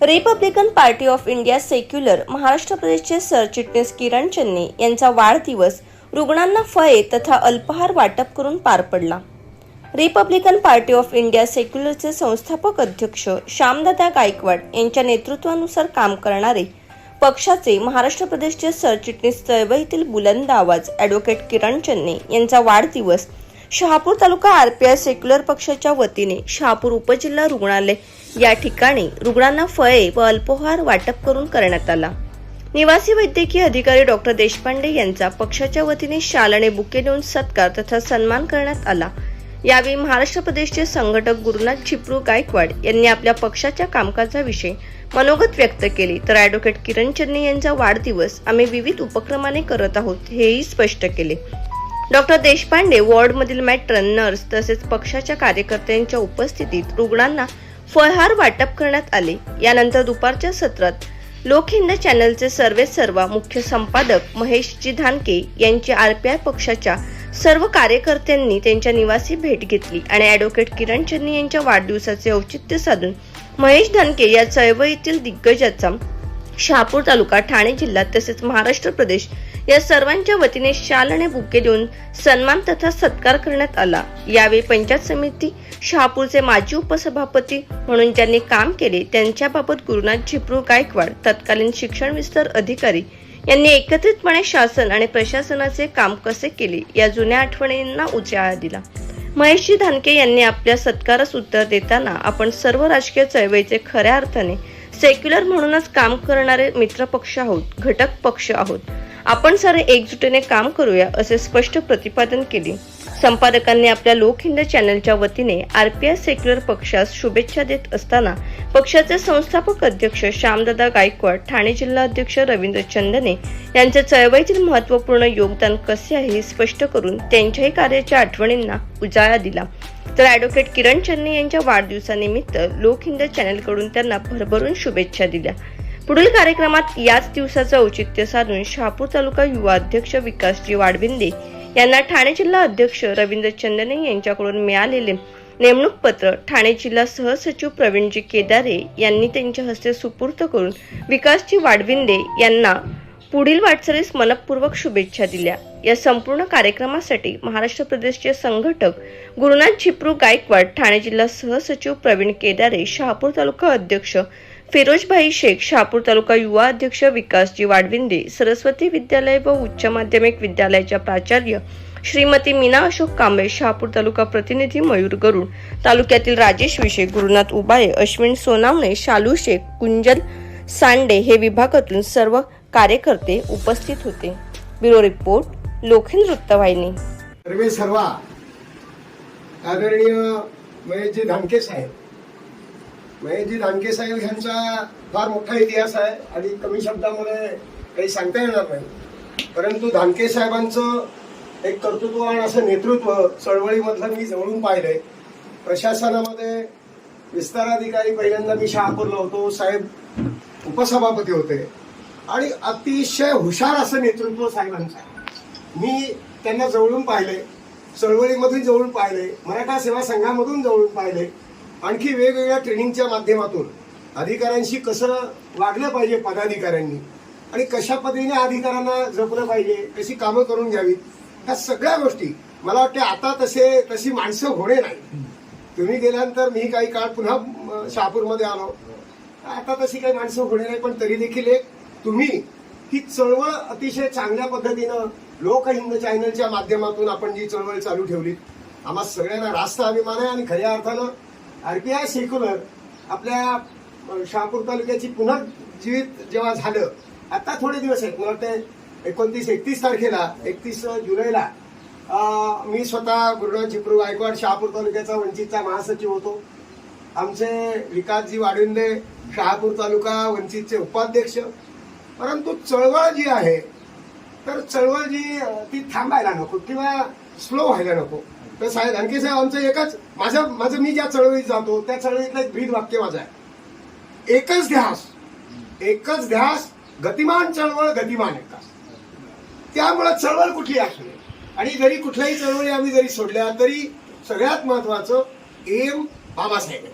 Republican party of India secular Maharashtra प्रदेशचे सरचिटणीस किरण चन्ने यांचा वाढदिवस रुग्णांना फळे तथा अल्पहार वाटप करून पार पडला. रिपब्लिकन पार्टी ऑफ इंडिया सेक्युलरचे संस्थापक अध्यक्ष श्यामदादा गायकवाड यांच्या नेतृत्वानुसार काम करणारे पक्षाचे महाराष्ट्र प्रदेशचे सरचिटणीस चळवळीतील बुलंद आवाज ॲडव्होकेट किरण चन्ने यांचा वाढदिवस शहापूर तालुका आरपीआय सेक्युलर पक्षाच्या वतीने शहापूर उपजिल्हा रुग्णालय या ठिकाणी रुग्णांना फळे व अल्पोहार वाटप करून करण्यात आला. निवासी वैद्यकीय अधिकारी डॉक्टर देशपांडे यांचा पक्षाच्या वतीने शालने बुके देऊन सत्कार तथा सन्मान करण्यात आला. यावेळी महाराष्ट्र प्रदेशचे संघटक गुरुनाथ चिपळू गायकवाड यांनी आपल्या पक्षाच्या कामकाजाविषयी मनोगत व्यक्त केले. तर ॲडव्होकेट किरण चन्ने यांचा वाढदिवस आम्ही विविध उपक्रमाने करत आहोत हेही स्पष्ट केले. डॉक्टर देशपांडे वॉर्डमधील मॅट्रन नर्स तसेच पक्षाच्या कार्यकर्त्यांच्या उपस्थितीत रुग्णांना फळहार वाटप करण्यात आले. यानंतर दुपारच्या सत्रात लोकहिंद चॅनलचे सर्वे सर्वा मुख्य संपादक महेश धानके यांची आरपीआय पक्षाच्या सर्व कार्यकर्त्यांनी त्यांच्या निवासी भेट घेतली आणि ॲडव्होकेट किरण चन्नी यांच्या वाढदिवसाचे औचित्य साधून महेश धानके या चळवळीतील दिग्गजाचा शहापूर तालुका ठाणे जिल्हा तसेच महाराष्ट्र प्रदेश या सर्वांच्या वतीने शाल आणि बुके देऊन सन्मान तथा सत्कार करण्यात आला. यावेळी पंचायत समिती शहापूरचे माजी उपसभापती म्हणून ज्यांनी काम केले त्यांच्याबाबत गुरुनाथ झिपरू गायकवाड तत्कालीन शिक्षण विस्तार अधिकारी यांनी एकत्रितपणे शासन आणि प्रशासनाचे काम कसे केले या जुन्या आठवणींना उजाळा दिला. महेशजी धानके यांनी आपल्या सत्कारास उत्तर देताना आपण सर्व राजकीय चळवळीचे खऱ्या अर्थाने सेक्युलर म्हणूनच काम करणारे मित्रपक्ष आहोत घटक पक्ष आहोत. आपण सारे एकजुटीने काम करूया असे स्पष्ट प्रतिपादन केले. संपादकांनी आपल्या लोकहिंद चॅनलच्या वतीने आरपीआय सेक्युलर पक्षास शुभेच्छा देत असताना पक्षाचे संस्थापक अध्यक्ष श्यामदादा गायकवाड ठाणे जिल्हा अध्यक्ष रवींद्र चंदने यांचे चळवळीतील महत्त्वपूर्ण योगदान कसे आहे हे स्पष्ट करून त्यांच्याही कार्याच्या आठवणींना उजाळा दिला. तर ॲडव्होकेट किरण चन्ने यांच्या वाढदिवसानिमित्त लोकहिंद चॅनलकडून त्यांना भरभरून शुभेच्छा दिल्या. पुढील कार्यक्रमात याच दिवसाचं औचित्य साधून शहापूर तालुका युवा अध्यक्ष विकासजी वाडविंदे यांना ठाणे जिल्हा अध्यक्ष रवींद्र चंदने यांच्याकडून मिळालेले नेमणूक पत्र ठाणे जिल्हा सहसचिव प्रवीणजी केदारे यांनी त्यांच्या हस्ते सुपूर्त करून विकासजी वाडविंदे यांना पुढील वाटचालीस मनपूर्वक शुभेच्छा दिल्या. या संपूर्ण कार्यक्रमासाठी महाराष्ट्र प्रदेशचे संघटक गुरुनाथ झिप्रू गायकवाड ठाणे जिल्हा सहसचिव प्रवीण केदारे शहापूर तालुका अध्यक्ष फिरोजभाई शेख शहापूर तालुका युवा अध्यक्ष विकासजी वाडविंदे सरस्वती विद्यालय व उच्च माध्यमिक विद्यालयाच्या प्राचार्य श्रीमती मीना अशोक कांबळे शहापूर तालुका प्रतिनिधी मयूर गरुड तालुक्यातील राजेश विशे गुरुनाथ उबाळे अश्विन सोनावणे शालू शेख कुंजल सांडे हे विभागातून सर्व कार्यकर्ते उपस्थित होते. ब्युरो रिपोर्ट लोखंड वृत्तवाहिनी. सर्वे सर्वा आदरणीय महेशजी धानके साहेब म्हणजे महेशजी धानके साहेब यांचा फार मोठा इतिहास आहे आणि कमी शब्दामध्ये काही सांगता येणार नाही. परंतु धानके साहेबांचं एक कर्तृत्ववान असं नेतृत्व चळवळीमधलं मी जवळून पाहिलंय. प्रशासनामध्ये विस्ताराधिकारी पहिल्यांदा मी शहापूरला होतो साहेब उपसभापती होते. आणि अतिशय हुशार असं नेतृत्व साहेबांचं मी त्यांना जवळून पाहिले चळवळीमधून जवळून पाहिले मराठा सेवा संघामधून जवळून पाहिले आणखी वेगवेगळ्या ट्रेनिंगच्या माध्यमातून अधिकाऱ्यांशी कसं वागलं पाहिजे पदाधिकाऱ्यांनी आणि कशा पद्धतीने अधिकाऱ्यांना जपलं पाहिजे कशी कामं करून घ्यावीत ह्या सगळ्या गोष्टी मला वाटते आता तसे तशी माणसं होणे नाही. तुम्ही गेल्यानंतर मी काही काळ पुन्हा शहापूरमध्ये आलो. आता तशी काही माणसं होणे नाही पण तरी देखील एक तुम्ही ही चळवळ अतिशय चांगल्या पद्धतीनं लोकहिंद चॅनलच्या माध्यमातून आपण जी चळवळ चालू ठेवली आम्हा सगळ्यांना रास्त अभिमान आहे आणि खऱ्या अर्थानं आरपीआय सेक्युलर आपल्या शहापूर तालुक्याची पुनर्जीवित जेव्हा झालं आता थोडे दिवस आहेत. मला वाटतं एकोणतीस एकतीस तारखेला एकतीस जुलैला मी स्वतः गुरुराव चिपरू गायकवाड शहापूर तालुक्याचा वंचितचा महासचिव होतो. आमचे विकासजी वाडिंदे शहापूर तालुका वंचितचे उपाध्यक्ष. परंतु चळवळ जी आहे तर चळवळ जी ती थांबायला नको किंवा स्लो व्हायला नको. तर साहेब आणखी साहेब आमचं एकच माझं माझं मी ज्या चळवळीत जातो त्या चळवळीतलं एक भीड़ वाक्य माझं आहे. एकच ध्यास एकच ध्यास गतिमान चळवळ गतिमान एकाच त्यामुळे चळवळ कुठली असू आणि जरी कुठल्याही चळवळी आम्ही जरी सोडल्या तरी सगळ्यात महत्वाचं एम बाबासाहेब.